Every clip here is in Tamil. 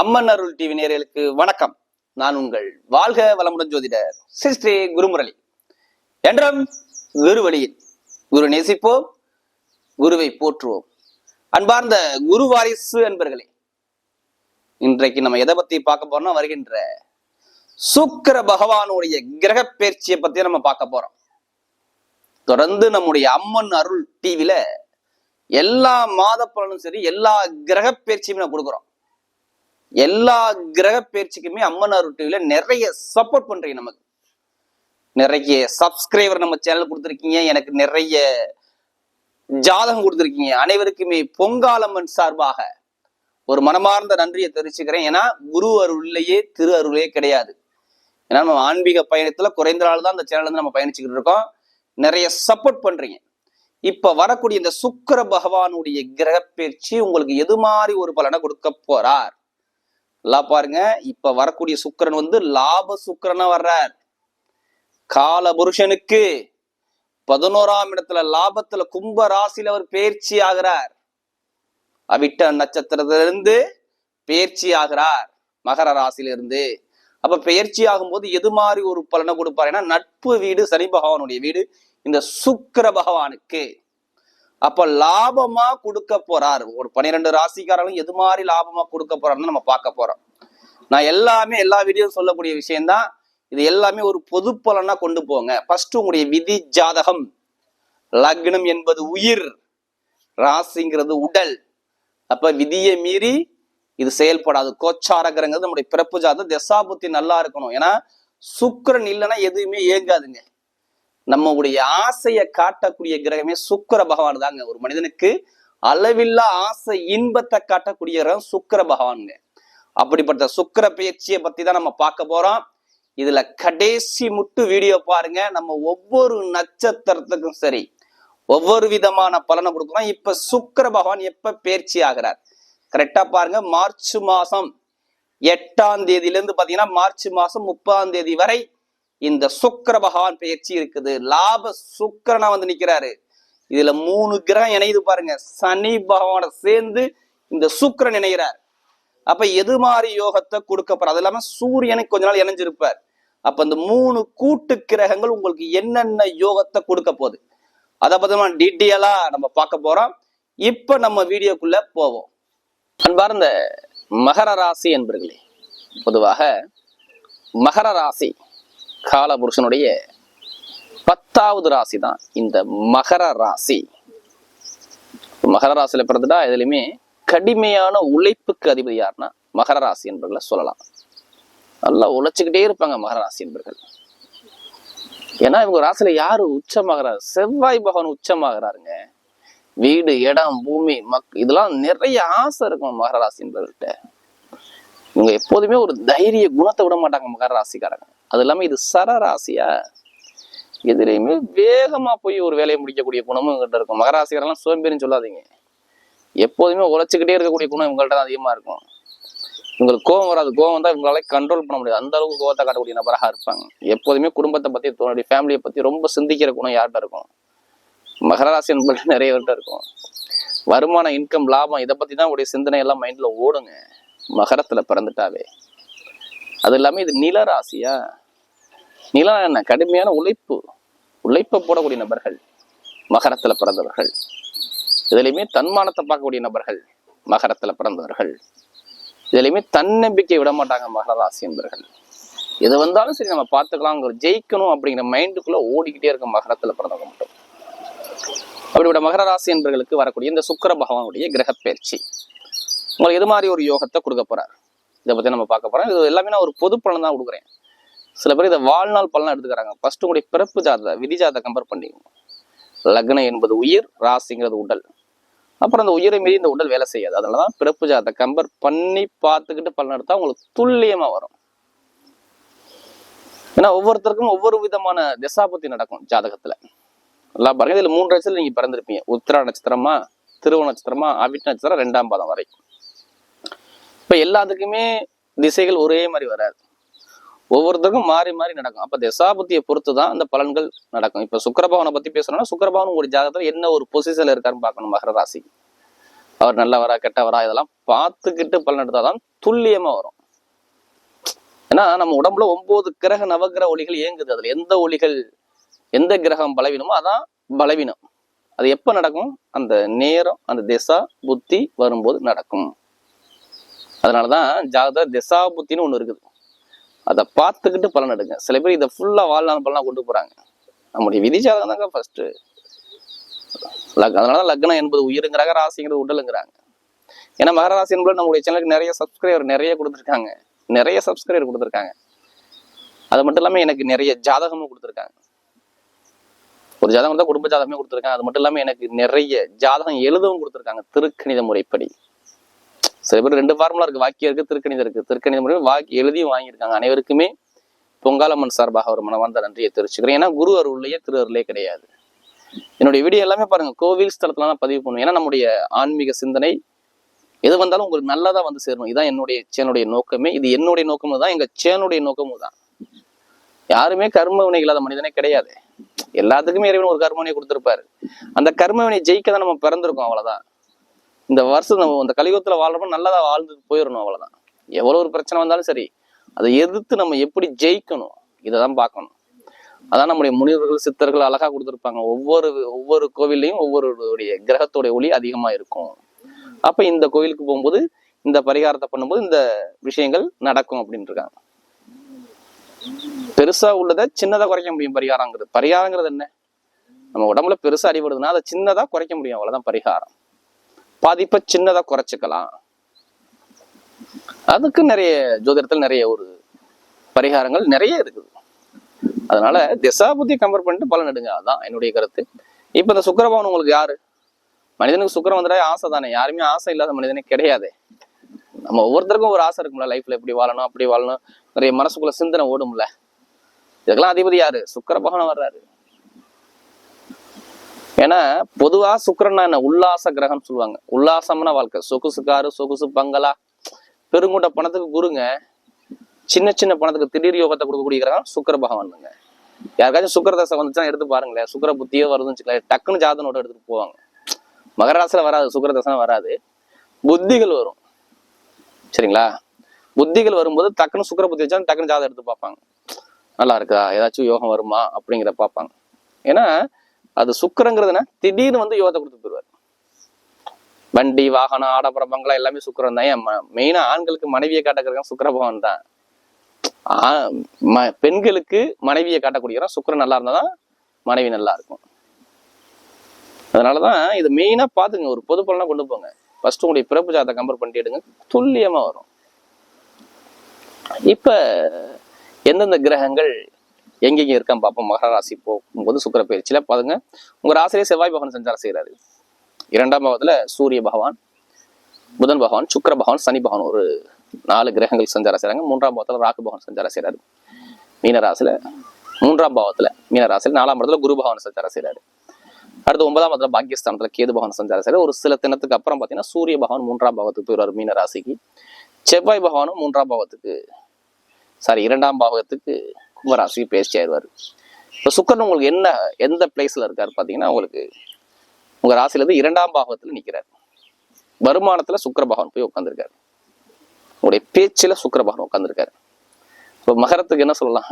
அம்மன் அருள் டிவி நேர்களுக்கு வணக்கம். நான் உங்கள் வாழ்க வளமுடன் ஜோதிடர் சிஸ்ரீ குருமுரளி. என்றும் குரு வழியில் குரு நேசிப்போம் குருவை போற்றுவோம். அன்பார்ந்த குரு வாரிசு என்பர்களே இன்றைக்கு நம்ம எதை பத்தி பார்க்க போறோம்னா வருகின்ற சுக்கிர பகவானுடைய கிரக பயிற்சியை பத்தி நம்ம பார்க்க போறோம். தொடர்ந்து நம்முடைய அம்மன் அருள் டிவில எல்லா மாத பலனும் சரி எல்லா கிரக பயிற்சியுமே நான் கொடுக்குறோம். எல்லா கிரக பயிற்சிக்குமே அம்மன் அருள் நிறைய சப்போர்ட் பண்றீங்க நமக்கு. நிறைய சப்ஸ்கிரைபர் நம்ம சேனல் கொடுத்துருக்கீங்க. எனக்கு நிறைய ஜாதகம் கொடுத்துருக்கீங்க. அனைவருக்குமே பொங்காலம்மன் சார்பாக ஒரு மனமார்ந்த நன்றியை தெரிவிச்சுக்கிறேன். ஏன்னா குரு அருள்லையே திரு அருளே கிடையாது. ஏன்னா நம்ம ஆன்மீக பயணத்துல குறைந்த நாள் தான் அந்த சேனல் வந்து நம்ம பயணிச்சுக்கிட்டு இருக்கோம். நிறைய சப்போர்ட் பண்றீங்க. இப்ப வரக்கூடிய இந்த சுக்கிர பகவானுடைய கிரக பயிற்சி உங்களுக்கு எது மாதிரி ஒரு பலனை கொடுக்க போறார்? நல்லா பாருங்க இப்ப வரக்கூடிய சுக்கரன் வந்து லாப சுக்கரனா வர்றார். கால புருஷனுக்கு பதினோராம் இடத்துல லாபத்துல கும்ப ராசியில அவர் பேர்ச்சி ஆகிறார். அவிட்ட நட்சத்திரத்திலிருந்து பேர்ச்சி ஆகிறார் மகர ராசியிலிருந்து. அப்ப பெயர்ச்சி ஆகும்போது எது மாதிரி ஒரு பலனை கொடுப்பார்? ஏன்னா நட்பு வீடு சனி பகவானுடைய வீடு. இந்த சுக்கிர பகவானுக்கு. அப்ப லாபமா கொடுக்க போறார். ஒரு பன்னிரெண்டு ராசிக்காரங்களும் எது மாதிரி லாபமா கொடுக்க போறாருன்னு நம்ம பார்க்க போறோம். நான் எல்லாமே எல்லா வீடியோ சொல்லக்கூடிய விஷயம்தான். இது எல்லாமே ஒரு பொது பலனா கொண்டு போங்க. ஃபர்ஸ்ட் உங்களுடைய விதி ஜாதகம். லக்னம் என்பது உயிர். ராசிங்கிறது உடல். அப்ப விதியை மீறி இது செயல்படாது. கோச்சாரகரங்கிறது நம்முடைய பிறப்பு ஜாதகம். தசாபுத்தி நல்லா இருக்கணும். ஏன்னா சுக்கரன் இல்லைன்னா எதுவுமே இயங்காதுங்க. நம்மளுடைய ஆசையை காட்டக்கூடிய கிரகமே சுக்கர பகவான் தாங்க. ஒரு மனிதனுக்கு அளவில்லா ஆசை இன்பத்தை காட்டக்கூடிய கிரகம் சுக்கிர பகவானுங்க. அப்படிப்பட்ட சுக்கிர பயிற்சியை பத்தி தான் நம்ம பார்க்க போறோம். இதுல கடைசி முட்டு வீடியோ பாருங்க. நம்ம ஒவ்வொரு நட்சத்திரத்துக்கும் சரி ஒவ்வொரு விதமான பலனை கொடுக்குறோம். இப்ப சுக்கர பகவான் எப்ப பயிற்சி ஆகிறார்? கரெக்டா பாருங்க. மார்ச் மாசம் எட்டாம் தேதியிலிருந்து பாத்தீங்கன்னா மார்ச் மாசம் முப்பதாம் தேதி வரை இந்த சுக்கர பகவான் பயிற்சி இருக்குது. லாப சுக்கரனா வந்து நிக்கிறாரு. இதுல மூணு கிரகம் இணையுது பாருங்க. சனி பகவான சேர்ந்து இந்த சுக்கரன் இணைகிறார். அப்ப எது மாதிரி யோகத்தை கொடுக்க அது இல்லாம சூரியனுக்கு கொஞ்ச நாள் இணைஞ்சிருப்பார். அப்ப இந்த மூணு கூட்டு கிரகங்கள் உங்களுக்கு என்னென்ன யோகத்தை கொடுக்க போகுது? அதை பத்தி டீட்டெயிலா நம்ம பார்க்க போறோம். இப்ப நம்ம வீடியோக்குள்ள போவோம். அன்பார்ந்த மகர ராசி என்பர்களே பொதுவாக மகர ராசி கால புருஷனுடைய பத்தாவது ராசி தான் இந்த மகர ராசி. மகர ராசியில பிறந்துட்டா எதுலையுமே கடுமையான உழைப்புக்கு அதிபதி யாருன்னா மகர ராசி என்பர்களை சொல்லலாம். நல்லா உழைச்சிக்கிட்டே இருப்பாங்க மகர ராசி என்பர்கள். ஏன்னா இவங்க ராசியில யாரு உச்சமாகிறார் செவ்வாய் பகவான் உச்சமாகிறாருங்க. வீடு இடம் பூமி மக் இதெல்லாம் நிறைய ஆசை இருக்கும் மகர ராசி என்பவர்கள்ட்ட. இவங்க எப்போதுமே ஒரு தைரிய குணத்தை விட மாட்டாங்க மகர ராசிக்காரங்க. அது இல்லாமல் இது சர ராசியா? எதுலையுமே வேகமா போய் ஒரு வேலையை முடிக்கக்கூடிய குணமும் இவங்ககிட்ட இருக்கும். மகராசிக்காரெல்லாம் சோம்பேறின்னு சொல்லாதீங்க. எப்போதுமே உழைச்சிக்கிட்டே இருக்கக்கூடிய குணம் இவங்கள்ட்ட தான் அதிகமா இருக்கும். இவங்களுக்கு கோவம் வராது. கோவம் தான் இவங்களால கண்ட்ரோல் பண்ண முடியாது. அந்த அளவுக்கு கோவத்தை காட்டக்கூடிய நபராக இருப்பாங்க. எப்போதுமே குடும்பத்தை பத்தி தன்னுடைய ஃபேமிலியை பத்தி ரொம்ப சிந்திக்கிற குணம் யார்கிட்ட இருக்கும்? மகர ராசி என்பது நிறைய பேர்கிட்ட இருக்கும். வருமானம் இன்கம் லாபம் இதை பத்தி தான் உடைய சிந்தனை எல்லாம் மைண்ட்ல ஓடுங்க. மகரத்துல பிறந்துட்டாவே. அது இல்லாம இது நில ராசியா? நிலம் என்ன? கடுமையான உழைப்பு. உழைப்பை போடக்கூடிய நபர்கள் மகரத்துல பிறந்தவர்கள். இதுலையுமே தன்மானத்தை பார்க்கக்கூடிய நபர்கள் மகரத்துல பிறந்தவர்கள். இதுலையுமே தன்னம்பிக்கை விட மாட்டாங்க மகர ராசி என்பர்கள். எது வந்தாலும் சரி நம்ம பார்த்துக்கலாங்கிற ஜெயிக்கணும் அப்படிங்கிற மைண்டுக்குள்ள ஓடிக்கிட்டே இருக்கும் மகரத்துல பிறந்தவங்க மட்டும். அப்படிப்பட்ட மகர ராசி என்பர்களுக்கு வரக்கூடிய இந்த சுக்கர பகவானுடைய கிரக பயிற்சி. உங்களுக்கு எது மாதிரி ஒரு யோகத்தை கொடுக்க போறார்? இதை பத்தி நம்ம பார்க்க போறோம். இது எல்லாமே நான் ஒரு பொது பலன் தான் கொடுக்குறேன். சில பேர் இதை வாழ்நாள் பலனாக எடுத்துக்கிறாங்க. ஃபர்ஸ்ட் உங்களுடைய பிறப்பு ஜாத விதி ஜாத கம்பேர் பண்ணிக்கணும் லக்னம் என்பது உயிர் ராசிங்கிறது உடல். அப்புறம் அந்த உயிரை மீறி இந்த உடல் வேலை செய்யாது. அதனாலதான் பிறப்பு ஜாதத்தை கம்பேர் பண்ணி பார்த்துக்கிட்டு பலன் எடுத்தா உங்களுக்கு துல்லியமா வரும். ஏன்னா ஒவ்வொருத்தருக்கும் ஒவ்வொரு விதமான திசாபத்தி நடக்கும் ஜாதகத்துல. நல்லா பாருங்க இதுல மூன்று நட்சத்திரம் நீங்க பிறந்திருப்பீங்க. உத்திரா நட்சத்திரமா திருவ நட்சத்திரமா அவிட் நட்சத்திரம் ரெண்டாம் பாதம் வரை. இப்ப எல்லாத்துக்குமே திசைகள் ஒரே மாதிரி வராது. ஒவ்வொருத்தருக்கும் மாறி மாறி நடக்கும். அப்போ தசாபுத்தியை பொறுத்து தான் அந்த பலன்கள் நடக்கும். இப்ப சுக்கரபவனை பத்தி பேசணும்னா சுக்கரபவன் ஒரு ஜாதகத்தில் என்ன ஒரு பொசிஷன்ல இருக்காருன்னு பார்க்கணும் மகர ராசி. அவர் நல்லவரா கெட்டவரா இதெல்லாம் பார்த்துக்கிட்டு பலன் எடுத்தாதான் துல்லியமா வரும். ஏன்னா நம்ம உடம்புல ஒன்பது கிரக நவகிரக ஒளிகள் இயங்குது. அதுல எந்த ஒளிகள் எந்த கிரகம் பலவீனமோ அதான் பலவீனம். அது எப்ப நடக்கும்? அந்த நேரம் அந்த திசா புத்தி வரும்போது நடக்கும். அதனாலதான் ஜாதக திசா திசாபுத்தின்னு ஒன்று இருக்குது. அதை பார்த்துக்கிட்டு பலன் எடுங்க. சில பேர் இதை ஃபுல்லாக வாழ்நாள் பலனாக கொண்டு போகிறாங்க நம்முடைய விதி ஜாதகம் தாங்க ஃபர்ஸ்ட் அதனால லக்னம் என்பது உயிருங்கிறாங்க ராசிங்கிறது உடலுங்கிறாங்க. ஏன்னா மகர ராசி என்பது நம்முடைய சேனலுக்கு நிறைய சப்ஸ்கிரைபர் நிறைய கொடுத்துருக்காங்க. நிறைய சப்ஸ்கிரைபர் கொடுத்துருக்காங்க. அது மட்டும் இல்லாமல் எனக்கு நிறைய ஜாதகமும் கொடுத்துருக்காங்க. ஒரு ஜாதகம் தான் குடும்ப ஜாதகமே கொடுத்துருக்காங்க. அது மட்டும் இல்லாமல் எனக்கு நிறைய ஜாதகம் எழுதவும் கொடுத்துருக்காங்க. திருக்கணித முறைப்படி. சில பேர் ரெண்டு ஃபார்முலா இருக்கு. வாக்கியம் இருக்கு திருக்கணிதம் இருக்கு. திருக்கணிதம் வாக்கி எழுதியும் வாங்கியிருக்காங்க. அனைவருக்குமே பொங்காலம்மன் சார்பாக ஒரு மனவார்ந்த நன்றியை தெரிவிச்சுக்கிறேன். ஏன்னா குரு அருள்லையே திரு அருளே கிடையாது. என்னுடைய வீடியோ எல்லாமே பாருங்க. கோவில் ஸ்தலத்துல பதிவு பண்ணுவோம். ஏன்னா நம்முடைய ஆன்மீக சிந்தனை எது வந்தாலும் உங்களுக்கு நல்லதா வந்து சேரணும். இதான் என்னுடைய சேனுடைய நோக்கமே. இது என்னுடைய நோக்கமும் தான் எங்க சேனுடைய நோக்கமும் தான். யாருமே கர்ம வினை இல்லாத மனிதனே கிடையாது. எல்லாத்துக்குமே இறைவன் ஒரு கர்மவினை கொடுத்துருப்பாரு கொடுத்திருப்பாரு. அந்த கர்மவினை ஜெயிக்க தான் நம்ம பிறந்திருக்கோம். அவ்வளவுதான். இந்த வருஷம் நம்ம இந்த கலியுகத்தில் வாழ்றப்ப நல்லதாக வாழ்ந்து போயிடணும் அவ்வளோதான் எவ்வளோ ஒரு பிரச்சனை வந்தாலும் சரி அதை எதிர்த்து நம்ம எப்படி ஜெயிக்கணும் இதை தான் பார்க்கணும். அதான் நம்முடைய முனிவர்கள் சித்தர்கள் அழகாக கொடுத்துருப்பாங்க. ஒவ்வொரு ஒவ்வொரு கோவில்லையும் ஒவ்வொருடைய கிரகத்தோட ஒளி அதிகமாக இருக்கும். அப்போ இந்த கோவிலுக்கு போகும்போது இந்த பரிகாரத்தை பண்ணும்போது இந்த விஷயங்கள் நடக்கும் அப்படின்னு இருக்காங்க பெருசா உள்ளதை சின்னதா குறைக்க முடியும் பரிகாரங்கிறது. பரிகாரங்கிறது என்ன? நம்ம உடம்புல பெருசா அடிபடுதுன்னா அதை சின்னதா குறைக்க முடியும். அவ்வளவுதான் பரிகாரம். பாதிப்பை சின்னதா குறைச்சிக்கலாம். அதுக்கு நிறைய ஜோதிடத்தில் நிறைய ஒரு பரிகாரங்கள் நிறைய இருக்குது. அதனால திசாபுத்தி கம்பேர் பண்ணிட்டு பலன் எடுங்க. அதான் என்னுடைய கருத்து. இப்ப இந்த சுக்கரபவன் உங்களுக்கு யாரு? மனிதனுக்கு சுக்கரம் வந்துடா ஆசை தானே யாருமே ஆசை இல்லாத மனிதனே கிடையாது. நம்ம ஒவ்வொருத்தருக்கும் ஒரு ஆசை இருக்கும்ல. லைஃப்ல எப்படி வாழணும் அப்படி வாழணும். நிறைய மனசுக்குள்ள சிந்தனை ஓடும்ல. இதுக்கெல்லாம் அதிபதி யாரு? சுக்கர பகவான் வர்றாரு. ஏன்னா பொதுவா சுக்கிரன்னா என்ன? உல்லாச கிரகம் சொல்லுவாங்க. உல்லாசம்னா வாழ்க்கை. சொகுசு காரு சொகுசு பங்களா. பெருங்கூட்ட பணத்துக்கு குருங்க. சின்ன சின்ன பணத்துக்கு திடீர் யோகத்தை கொடுக்கக்கூடிய கிரகம் சுக்கர பகவானுங்க. யாருக்காச்சும் சுக்கர தசை வந்துச்சுன்னா எடுத்து பாருங்களேன். சுக்கர புத்தியோ வருதுன்னு டக்குன்னு ஜாதனோட எடுத்துட்டு போவாங்க. மகராசில வராது. சுக்கர தசை வராது. புத்திகள் வரும். சரிங்களா? புத்திகள் வரும்போது டக்குன்னு சுக்கர புத்தி வச்சா டக்குன்னு ஜாதகம் எடுத்து பார்ப்பாங்க. நல்லா இருக்கா? ஏதாச்சும் யோகம் வருமா? அப்படிங்கிறத பார்ப்பாங்க. ஏன்னா அது சுக்கரங்கிறதுனா திடீர்னு வந்து யோகத்தை கொடுத்து போயிடுவார். வண்டி வாகனம் ஆடப்புற பங்களா எல்லாமே சுக்கரம் தான் ஏன் மெயினா ஆண்களுக்கு மனைவியை காட்டக்கிறதுக்கு சுக்கர பகவான் தான் ஆ- ம- பெண்களுக்கு மனைவியை காட்டக்கூடியவன் சுக்கரன் நல்லா இருந்தா தான் மனைவி நல்லா இருக்கும். அதனாலதான் இது மெயினா பாத்துங்க ஒரு பொது பலனா கொண்டு போங்க. ஃபர்ஸ்ட் உங்களுடைய பிறப்பு ஜாதத்தை கம்பேர் பண்ணிட்டு எடுங்க. துல்லியமா வரும். இப்ப எந்தெந்த கிரகங்கள் எங்கெங்கே இருக்கான்னு பார்ப்போம். மகர ராசி போகும்போது சுக்கர பயிற்சியில். பாருங்க உங்கள் ராசியிலே செவ்வாய் பகவான் சஞ்சாரம் செய்கிறாரு இரண்டாம் பாவத்தில் சூரிய பகவான் புதன் பகவான் சுக்கிர பகவான் சனி பகவான் ஒரு நாலு கிரகங்கள் சஞ்சாரம் செய்கிறாங்க மூன்றாம் பாவத்தில் ராகு பகவான் சஞ்சாரம் செய்கிறாரு மீனராசியில் மூன்றாம் பாவத்தில் மீனராசியில் நாலாம் இடத்துல குரு பகவான் சஞ்சாரம் செய்கிறாரு அடுத்து ஒன்பதாம் இடத்துல பாக்கியஸ்தானத்தில் கேது பகவான் சஞ்சாரம் செய்கிறார் ஒரு சில தினத்துக்கு அப்புறம் பார்த்தீங்கன்னா சூரிய பகவான் மூன்றாம் பாவத்துக்கு போயிடுவார் மீனராசிக்கு செவ்வாய் பகவானும் மூன்றாம் பாவத்துக்கு சாரி இரண்டாம் பாவத்துக்கு கும்பராசிக்கு பேசி ஆயிடுவார் இப்போ சுக்கரன் உங்களுக்கு என்ன எந்த பிளேஸ்ல இருக்காரு பாத்தீங்கன்னா உங்களுக்கு உங்க ராசியில இருந்து இரண்டாம் பாகத்தில் நிற்கிறார் வருமானத்துல சுக்கிர பகவான் போய் உட்காந்துருக்காரு உங்களுடைய பேச்சுல சுக்கிர பகவான் உட்காந்துருக்காரு இப்போ மகரத்துக்கு என்ன சொல்லலாம்?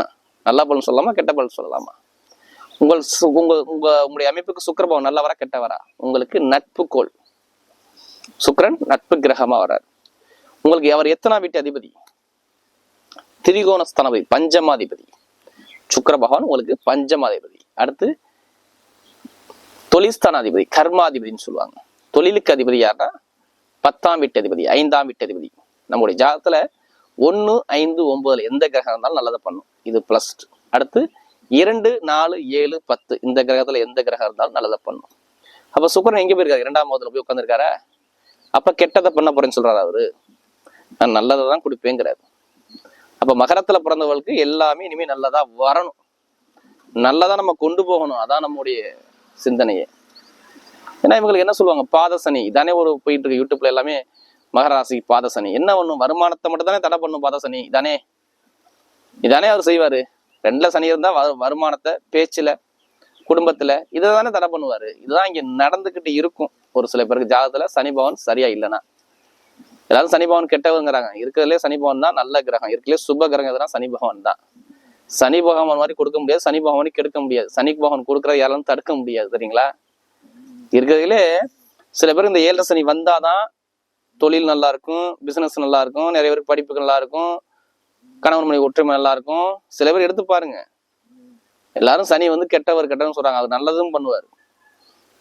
நல்ல பலன் சொல்லலாமா கெட்ட பலன் சொல்லலாமா? உங்கள் சு- உங்க உங்க உங்களுடைய அமைப்புக்கு சுக்கிர பகவான் நல்லவரா கெட்டவரா? உங்களுக்கு நட்பு கோள். சுக்கிரன் நட்பு கிரகமா வரார் உங்களுக்கு அவர் எத்தனா வீட்டு அதிபதி? திரிகோணஸ்தானபதி பஞ்சமாதிபதி. சுக்கர பகவான் உங்களுக்கு பஞ்சமாதிபதி. அடுத்து தொழில்ஸ்தானாதிபதி கர்மாதிபதினு சொல்லுவாங்க. தொழிலுக்கு அதிபதி யாருன்னா பத்தாம் வீட்டு அதிபதி ஐந்தாம் வீட்டு அதிபதி. நம்முடைய ஜாதகத்துல ஒண்ணு ஐந்து ஒன்பதுல எந்த கிரகம் இருந்தாலும் நல்லதை பண்ணும். இது பிளஸ் அடுத்து இரண்டு நாலு ஏழு பத்து இந்த கிரகத்துல எந்த கிரகம் இருந்தாலும் நல்லதை பண்ணும். அப்ப சுக்கரன் எங்க போயிருக்காரு? இரண்டாம் மாதத்துல போய் உட்காந்துருக்காரா அப்ப கெட்டதை பண்ண போறேன்னு சொல்றாரு அவரு. நான் நல்லதை தான் கொடுப்பேங்கிறாரு. அப்ப மகரத்துல பிறந்தவர்களுக்கு எல்லாமே இனிமே நல்லதா வரணும். நல்லதா நம்ம கொண்டு போகணும். அதான் நம்முடைய சிந்தனையே. ஏன்னா இவங்களுக்கு என்ன சொல்லுவாங்க? பாதசனி இதானே ஒரு போயிட்டு இருக்கு யூடியூப்ல எல்லாமே. மகராசி பாதசனி என்ன பண்ணும்? வருமானத்தை மட்டும் தானே தடை பண்ணும் பாதசனி இதானே. இதானே அவர் செய்வாரு. ரெண்டுல சனி இருந்தா வருமானத்தை பேச்சுல குடும்பத்துல இதை தானே தடை பண்ணுவாரு. இதுதான் இங்க நடந்துகிட்டு இருக்கும். ஒரு சில பேருக்கு ஜாதகத்துல சனி பவன் சரியா இல்லைன்னா. எல்லாரும் சனி பகவான் கெட்டவங்கிறாங்க இருக்கிறதுலே சனி பகவான் தான் நல்ல கிரகம். இருக்கிறதுலே சுப கிரகம் எதுனா சனி பகவான் தான். சனி பகவான் மாதிரி கொடுக்க முடியாது சனி பகவானை கெடுக்க முடியாது. சனி பகவான் கொடுக்குற யாரும் தடுக்க முடியாது சரிங்களா? இருக்கிறதுலே சில பேர் இந்த ஏழரை சனி வந்தாதான் தொழில் நல்லா இருக்கும் பிசினஸ் நல்லா இருக்கும் நிறைய பேருக்கு படிப்புகள் நல்லா இருக்கும் கணவன் மனைவி ஒற்றுமை நல்லா இருக்கும் சில பேர் எடுத்து பாருங்க. எல்லாரும் சனி வந்து கெட்டவர் கெட்டவன்னு சொல்றாங்க. அது நல்லதும் பண்ணுவார்.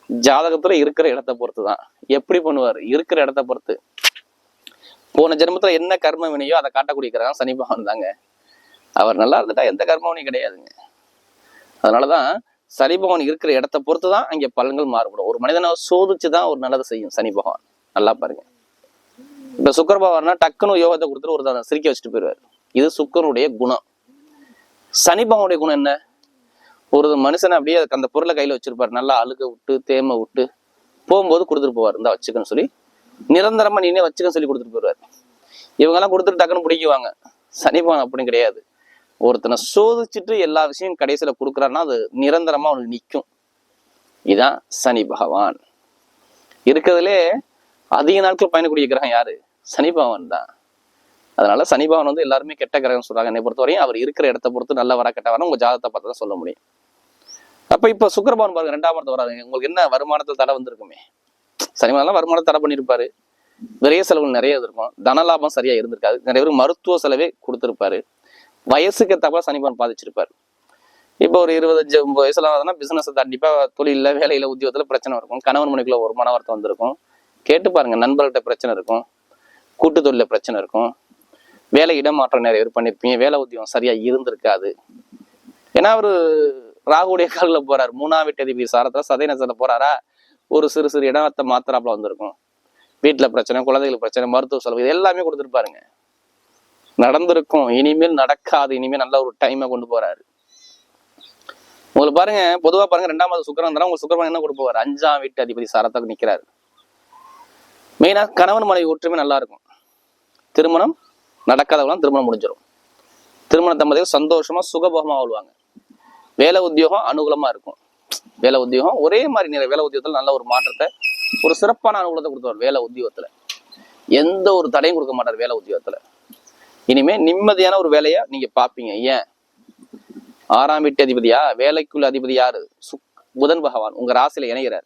ஜாதகத்துல இருக்கிற இடத்த பொறுத்து தான் எப்படி பண்ணுவார்? இருக்கிற இடத்த பொறுத்து. போன ஜென்மத்தில் என்ன கர்ம வினையோ அதை காட்டக்கூடிய கிரகம் சனி பகவான் தாங்க. அவர் நல்லா இருந்துட்டா எந்த கர்மவினையும் கிடையாதுங்க. அதனாலதான் சனி பகவான் இருக்கிற இடத்த பொறுத்து தான் அங்கே பலன்கள் மாறுபடும். ஒரு மனிதனை சோதிச்சு தான் ஒரு நல்லதை செய்யும் சனி பகவான். நல்லா பாருங்க. இப்போ சுக்கர பகவான்னா டக்குன்னு யோகத்தை கொடுத்துட்டு ஒரு தடவை சிரிக்க வச்சுட்டு போயிடுவார். இது சுக்கரனுடைய குணம். சனி பகவானுடைய குணம் என்ன? ஒரு மனுஷனை அப்படியே அதுக்கு அந்த பொருளை கையில் வச்சிருப்பார். நல்லா அழுக விட்டு தேமை விட்டு போகும்போது கொடுத்துட்டு போவார். இருந்தால் வச்சுக்கன்னு சொல்லி நிரந்தரமா நீனே வச்சுக்க சொல்லி கொடுத்துட்டு போயிடுவார். இவங்கெல்லாம் கொடுத்துட்டு டக்குன்னு பிடிக்குவாங்க. சனிபவன் அப்படின்னு கிடையாது. ஒருத்தனை சோதிச்சுட்டு எல்லா விஷயம் கடைசியில கொடுக்குறாருன்னா அது நிரந்தரமா அவனுக்கு நிற்கும் இதான் சனி பகவான். இருக்கிறதுலே அதிக நாட்கள் பயணக்கூடிய கிரகம் யாரு? சனி பகவான் தான். அதனால சனி பகவான் வந்து எல்லாருமே கெட்ட கிரகம் சொல்றாங்க. என்னை பொறுத்தவரையும் அவர் இருக்கிற இடத்த பொறுத்து நல்ல வர கெட்ட வர உங்க ஜாதகத்தை பார்த்து தான் சொல்ல முடியும். அப்ப இப்ப சுக்கரபவன் பாருங்க ரெண்டாம் இடத்துல வராதுங்க. உங்களுக்கு என்ன வருமானத்தில் தடை வந்திருக்குமே? சனி வருமானம் வருமானத்தை தடை பண்ணியிருப்பாரு விரைய செலவுகள் நிறைய இருக்கும் தன லாபம் சரியா இருந்திருக்காது. நிறைய பேர் மருத்துவ செலவே கொடுத்துருப்பாரு. வயசுக்கு தப்பா சனி பாதிச்சிருப்பாரு. இப்போ ஒரு இருபத்தஞ்சு வயசுல ஆகுதுன்னா பிசினஸ் கண்டிப்பா தொழில வேலையில உத்தியோகத்துல பிரச்சனை இருக்கும் கணவன் மணிக்குள்ள ஒரு மன வருத்தம் வந்திருக்கும். கேட்டு பாருங்க நண்பர்கள்ட்ட பிரச்சனை இருக்கும். கூட்டு தொழில பிரச்சனை இருக்கும். வேலை இடமாற்றம் நிறைய பேர் பண்ணிருப்பீங்க. வேலை உத்தியோகம் சரியா இருந்திருக்காது. ஏன்னா அவரு ராகுடைய காலில் போறாரு. மூணாம் வீட்டு அதிபதி சாரத்துல சதய நட்சத்திரத்துல போறாரா? ஒரு சிறு சிறு இடத்தை மாத்திராப்புல வந்திருக்கும். வீட்டில் பிரச்சனை குழந்தைகளுக்கு பிரச்சனை மருத்துவ செலவு இது எல்லாமே கொடுத்துருப்பாருங்க. நடந்திருக்கும். இனிமேல் நடக்காது. இனிமேல் நல்ல ஒரு டைமை கொண்டு போறாரு. உங்களுக்கு பாருங்க பொதுவாக பாருங்க ரெண்டாம் மாதம் சுக்கரன் தரா உங்களுக்கு சுக்கரன் என்ன கொண்டு போவார்? அஞ்சாம் வீட்டு அதிபதி சாரத்தாக நிற்கிறாரு மெயினாக கணவன் மனைவி ஒற்றுமை நல்லா இருக்கும். திருமணம் நடக்காதவங்களாம் திருமணம் முடிஞ்சிடும் திருமண தம்பதிகள் சந்தோஷமா சுகபோகமாக வாழ்வாங்க. வேலை உத்தியோகம் அனுகூலமா இருக்கும். வேலை உத்தியோகம். ஒரே மாதிரி நிறைய வேலை உத்தியோகத்தில் நல்ல ஒரு மாற்றத்தை ஒரு சிறப்பான அனுகூலத்தை கொடுத்தவர் வேலை உத்தியோகத்தில். எந்த ஒரு தடையும் கொடுக்க மாட்டார் வேலை உத்தியோகத்தில். இனிமே நிம்மதியான ஒரு வேலையை நீங்க பாப்பீங்க ஏன்? ஆறாம் வீட்டு அதிபதியா? வேலைக்குள்ள அதிபதி யாரு? சுக் புதன் பகவான். உங்க ராசியில இணைகிறார்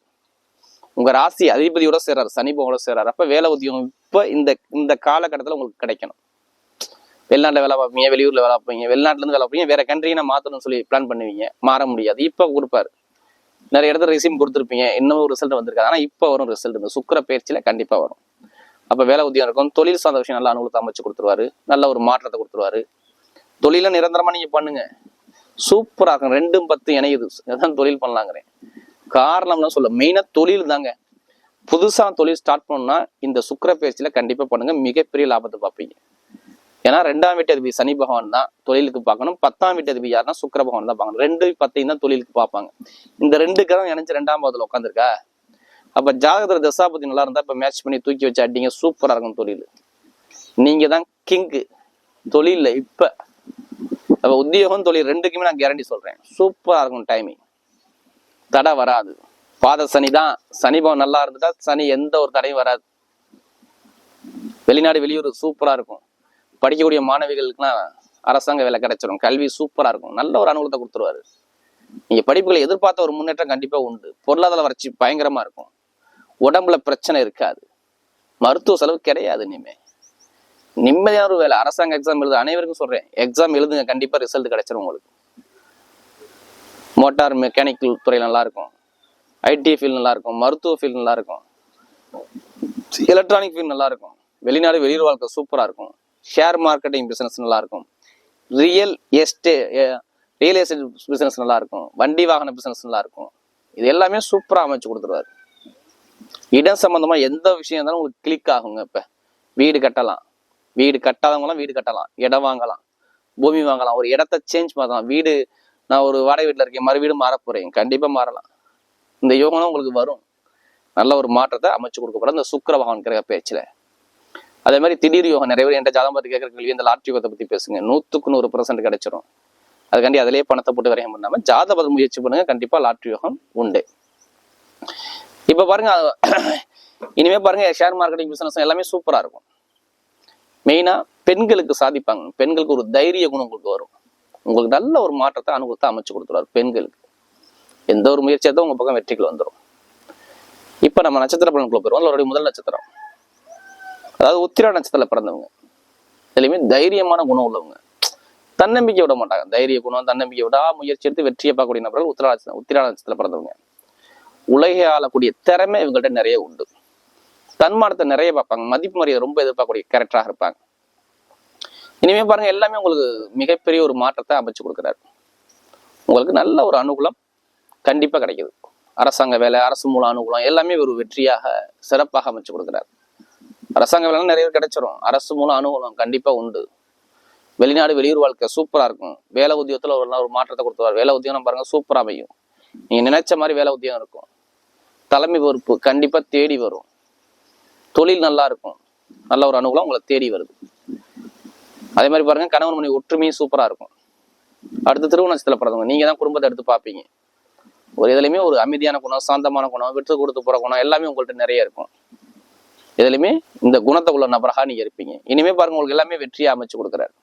உங்க ராசி அதிபதியோட சேர்றாரு. சனி பகவானோட சேர்றாரு. அப்ப வேலை உத்தியோகம் இப்ப இந்த இந்த காலகட்டத்தில் உங்களுக்கு கிடைக்கணும். வெளிநாட்டில் வேலை பார்ப்பீங்க வெளியூர்ல வேலை பார்ப்பீங்க வெளிநாட்டுல இருந்து வேலை பார்ப்பீங்க. வேற கண்ட்ரியை நான் மாத்தணும்னு சொல்லி பிளான் பண்ணுவீங்க. மாற முடியாது. இப்ப கொடுப்பாரு. நிறைய இடத்துல ரெசியூம் கொடுத்துருப்பீங்க. இன்னும் ஒரு ரிசல்ட் வந்திருக்காது. ஆனால் இப்போ வரும் ரிசல்ட் இந்த சுக்கர பயிற்சியில் கண்டிப்பாக வரும். அப்போ வேலை உத்தியம் இருக்கும். தொழில் சார்ந்த விஷயம் நல்ல அனுகூலத்தை அமைச்சு கொடுத்துருவாரு. நல்ல ஒரு மாற்றத்தை கொடுத்துருவாரு. தொழிலை நிரந்தரமாக நீங்கள் பண்ணுங்க. சூப்பராக இருக்கும் ரெண்டும் பத்து இணையுது. அதான் தொழில் பண்ணலாங்கிறேன். காரணம்லாம் சொல்ல மெயினாக தொழில் தாங்க. புதுசாக தொழில் ஸ்டார்ட் பண்ணணும்னா இந்த சுக்கர பயிற்சியில் கண்டிப்பாக பண்ணுங்கள் மிகப்பெரிய லாபத்தை பார்ப்பீங்க. ஏன்னா ரெண்டாம் வீட்டு அதிபதி சனி பகவான் தான் தொழிலுக்கு பார்க்கணும். பத்தாம் வீட்டு அதிபதி யாருன்னா சுக்கர பகவான் தான் பார்க்கணும். ரெண்டு பத்தையும் தான் தொழிலுக்கு பார்ப்பாங்க. இந்த ரெண்டு கிரகம் இணைஞ்சு ரெண்டாம் பாதத்தில் உட்காந்துருக்கா அப்ப ஜாதகத்துல தசாபதி நல்லா இருந்தா இப்ப மேட்ச் பண்ணி தூக்கி வச்சு அடிங்க சூப்பரா இருக்கும் தொழில். நீங்க தான் கிங்கு தொழில இப்ப. அப்ப உத்தியோகம் தொழில் ரெண்டுக்குமே நான் கேரண்டி சொல்றேன். சூப்பரா இருக்கும் டைமிங் தடை வராது. பாத சனி தான். சனி பவன் நல்லா இருந்துட்டா சனி எந்த ஒரு தடையும் வராது. வெளிநாடு வெளியூர் சூப்பரா இருக்கும். படிக்கக்கூடிய மாணவிகளுக்குலாம் அரசாங்க வேலை கிடைச்சிடும் கல்வி சூப்பராக இருக்கும். நல்ல ஒரு அனுகூலத்தை கொடுத்துருவாரு. நீங்கள் படிப்புகளை எதிர்பார்த்த ஒரு முன்னேற்றம் கண்டிப்பாக உண்டு. பொருளாதார வறட்சி பயங்கரமாக இருக்கும். உடம்புல பிரச்சனை இருக்காது. மருத்துவ செலவு கிடையாது இனிமே. நிம்மதியான ஒரு வேலை. அரசாங்க எக்ஸாம் எழுது அனைவருக்கும் சொல்கிறேன் எக்ஸாம் எழுதுங்க. கண்டிப்பாக ரிசல்ட் கிடைச்சிடும் உங்களுக்கு. மோட்டார் மெக்கானிக்கல் துறை நல்லாயிருக்கும் ஐடி ஃபீல்டு நல்லாயிருக்கும் மருத்துவ ஃபீல்டு நல்லாயிருக்கும் எலக்ட்ரானிக் ஃபீல்டு நல்லாயிருக்கும் வெளிநாடு வெளியூர் வாழ்க்கை சூப்பராக இருக்கும். ஷேர் மார்க்கெட்டிங் பிஸ்னஸ் நல்லாயிருக்கும் real estate real estate business நல்லாயிருக்கும் வண்டி வாகன பிஸ்னஸ் நல்லாயிருக்கும் இது எல்லாமே சூப்பராக அமைச்சு கொடுத்துருவாரு. இடம் சம்மந்தமாக எந்த விஷயம் இருந்தாலும் உங்களுக்கு கிளிக் ஆகுங்க இப்போ. வீடு கட்டலாம். வீடு கட்டாதவங்களாம் வீடு கட்டலாம். இடம் வாங்கலாம். பூமி வாங்கலாம். ஒரு இடத்த சேஞ்ச் பண்ணலாம். வீடு நான் ஒரு வாடகை வீட்டில் இருக்கேன். மறு வீடு மாற போகிறேன் கண்டிப்பாக மாறலாம். இந்த யோகம்லாம் உங்களுக்கு வரும். நல்ல ஒரு மாற்றத்தை அமைச்சு கொடுக்கப்படும். இந்த சுக்கர பகவான் கிரக பேச்சில். அதே மாதிரி திடீர் யோகம் நிறைய பேர் என்ற ஜாதகம் பார்த்து கேட்குற கேள்வி இந்த லாட்ரி யோகத்தை பத்தி பேசுங்க. நூற்றுக்கு நூறு பர்சன்ட் கிடைச்சிரும். அதுக்காண்டி அதிலேயே பணத்தை போட்டு வரையம் பண்ணாம ஜாதபத முயற்சி பண்ணுங்க. கண்டிப்பா லாட்ரி யோகம் உண்டு. இப்போ பாருங்க இனிமே பாருங்க ஷேர் மார்க்கெட்டிங் பிசினஸ் எல்லாமே சூப்பரா இருக்கும். மெயினா பெண்களுக்கு சாதிப்பாங்க. பெண்களுக்கு ஒரு தைரிய குணம் உங்களுக்கு வரும். உங்களுக்கு நல்ல ஒரு மாற்றத்தை அனுகூலத்தை அமைச்சு கொடுத்துருவார் பெண்களுக்கு. எந்த ஒரு முயற்சியாவது உங்க பக்கம் வெற்றிகள் வந்துடும் இப்ப நம்ம நட்சத்திர பலனுக்குள்ள போயிருவோம் அவருடைய முதல் நட்சத்திரம். அதாவது உத்திரா நட்சத்திரத்தில் பிறந்தவங்க. இதுலயுமே தைரியமான குணம் உள்ளவங்க. தன்னம்பிக்கை விட மாட்டாங்க. தைரிய குணம் தன்னம்பிக்கை விடா முயற்சி எடுத்து வெற்றியை பார்க்கக்கூடிய நபர்கள் உத்திரா நட்சத்திரம் உத்திரா நட்சத்திரத்தில் பிறந்தவங்க. உலகை ஆளக்கூடிய திறமை இவங்கள்ட்ட நிறைய உண்டு. தன்மானத்தை நிறைய பார்ப்பாங்க. மதிப்பு மரியாதை ரொம்ப எதிர்பார்க்கக்கூடிய கேரக்டராக இருப்பாங்க. இனிமே பாருங்க எல்லாமே உங்களுக்கு மிகப்பெரிய ஒரு மாற்றத்தை அமைச்சு கொடுக்குறாரு. உங்களுக்கு நல்ல ஒரு அனுகூலம் கண்டிப்பாக கிடைக்குது. அரசாங்க வேலை அரசு மூல அனுகூலம் எல்லாமே ஒரு வெற்றியாக சிறப்பாக அமைச்சு கொடுக்குறாரு. அரசாங்க வேலை நிறைய பேர் கிடைச்சிரும். அரசு மூலம் அனுகூலம் கண்டிப்பா உண்டு. வெளிநாடு வெளியூர் வாழ்க்கை சூப்பரா இருக்கும். வேலை உத்தியோகத்துல ஒரு ஒரு மாற்றத்தை கொடுத்துருவார். வேலை உத்தியோகம் பாருங்க சூப்பரா அமையும். நீங்க நினைச்ச மாதிரி வேலை உத்தியோகம் இருக்கும். தலைமை பொறுப்பு கண்டிப்பா தேடி வரும். தொழில் நல்லா இருக்கும். நல்ல ஒரு அனுகூலம் உங்களை தேடி வருது. அதே மாதிரி பாருங்க கணவன் மனைவி ஒற்றுமையும் சூப்பரா இருக்கும். அடுத்து திருவண்ணத்தில் பிறந்தவங்க நீங்க தான் குடும்பத்தை எடுத்து பார்ப்பீங்க. ஒரு இதுலையுமே ஒரு அமைதியான குணம் சாந்தமான குணம் விட்டு கொடுத்து போற குணம் எல்லாமே உங்கள்கிட்ட நிறைய இருக்கும். எதுலையுமே இந்த குணத்தை உள்ள நபராக நீங்க இருப்பீங்க. இனிமே பாருங்க உங்களுக்கு எல்லாமே வெற்றியை அமைச்சு கொடுக்குறாரு.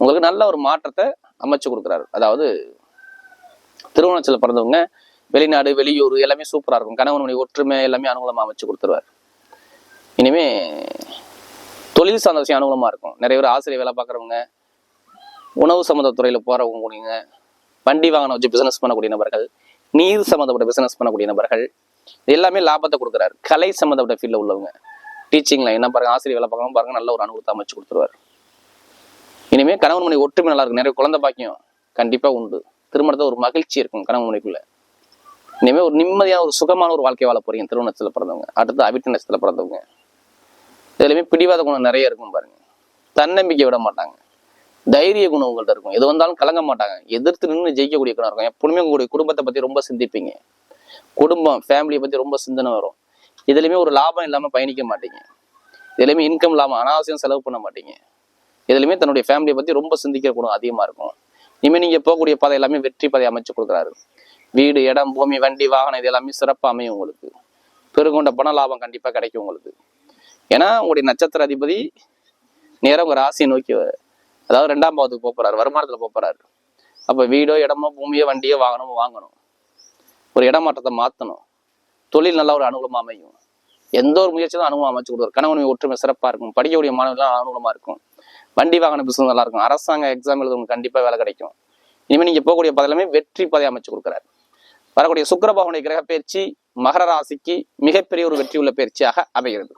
உங்களுக்கு நல்ல ஒரு மாற்றத்தை அமைச்சு கொடுக்குறாரு. அதாவது திருவண்ணத்தில் பிறந்தவங்க வெளிநாடு வெளியூர் எல்லாமே சூப்பராக இருக்கும். கணவன் மனைவி ஒற்றுமை எல்லாமே அனுகூலமாக அமைச்சு கொடுத்துருவாரு. இனிமே தொழில் சார்ந்த விஷயம் அனுகூலமாக இருக்கும். நிறைய பேர் ஆசிரியர் வேலை பார்க்குறவங்க உணவு சம்மந்த துறையில் போகிறவங்க கூடியங்க வண்டி வாகனம் வச்சு பிஸ்னஸ் பண்ணக்கூடிய நபர்கள் நீர் சம்மந்தப்பட்ட பிஸ்னஸ் பண்ணக்கூடிய நபர்கள் எல்லாமே லாபத்தை கொடுக்குறாரு. கலை சம்மந்தப்பட்ட ஃபீல்டில் உள்ளவங்க. டீச்சிங் லைன் பாருங்க ஆசிரியர் வேலை பார்க்கணும் பாருங்க நல்ல ஒரு அனுபவத்தை அமைச்சு கொடுத்துருவார். இனிமே கணவன் மணி ஒற்றுமை நல்லா இருக்கும். நிறைய குழந்தை பாக்கியம் கண்டிப்பா உண்டு. திருமணத்தை ஒரு மகிழ்ச்சி இருக்கும் கணவன் மணிக்குள்ள இனிமே ஒரு நிம்மதியான ஒரு சுகமான ஒரு வாழ்க்கை வாழ போறீங்க திருவண்ணத்தில் பிறந்தவங்க. அடுத்து அவிட்ட நட்சத்திரத்தில் பிறந்தவங்க. இதுலயுமே பிடிவாத குணம் நிறைய இருக்கும் பாருங்க. தன்னம்பிக்கை விட மாட்டாங்க. தைரிய குணம் உங்கள்கிட்ட இருக்கும். எது வந்தாலும் கலங்க மாட்டாங்க. எதிர்த்து நின்று ஜெயிக்கக்கூடிய குணம் இருக்கும். எப்பவுமே உங்களுடைய குடும்பத்தை பத்தி ரொம்ப சிந்திப்பீங்க. குடும்பம் ஃபேமிலியை பத்தி ரொம்ப சிந்தனை வரும். இதுலயுமே ஒரு லாபம் இல்லாம பயணிக்க மாட்டீங்க. இதுலயுமே இன்கம் இல்லாம அனாவசியம் செலவு பண்ண மாட்டீங்க. இதுலயுமே தன்னுடைய ஃபேமிலியை பத்தி ரொம்ப சிந்திக்கிற குணம் அதிகமா இருக்கும். இனிமே நீங்க போகக்கூடிய பாதை எல்லாமே வெற்றி பாதை அமைச்சு கொடுக்குறாரு. வீடு இடம் பூமி வண்டி வாகனம் இது எல்லாமே சிறப்பா அமையும் உங்களுக்கு. பெருங்கொண்ட பண லாபம் கண்டிப்பா கிடைக்கும் உங்களுக்கு. ஏன்னா உங்களுடைய நட்சத்திர அதிபதி நேரம் ஒரு ராசியை நோக்கி அதாவது ரெண்டாம் பாவத்துக்கு போகிறாரு போறாரு வருமானத்துல அப்போ போறாரு. வீடோ இடமோ பூமியோ வண்டியோ வாகனமோ வாங்கணும். ஒரு இடமாற்றத்தை மாத்தணும். தொழில் நல்ல ஒரு அனுகூலமா அமையும். எந்த ஒரு முயற்சியும் தான் அனுகூலம் அமைச்சு கொடுக்குற கணவன் ஒற்றுமை சிறப்பாக இருக்கும். படிக்கக்கூடிய மாணவர்கள் அனுகூலமா இருக்கும். வண்டி வாகன பிசினஸ் நல்லா இருக்கும். அரசாங்க எக்ஸாம் எழுதுறவங்க கண்டிப்பா வேலை கிடைக்கும். இனிமேல் நீங்க போகக்கூடிய பதிலுமே வெற்றி பதவி அமைச்சு கொடுக்குறாரு. வரக்கூடிய சுக்கரபாவனுடைய கிரக பயிற்சி மகர ராசிக்கு மிகப்பெரிய ஒரு வெற்றி உள்ள பயிற்சியாக அமைகிறது.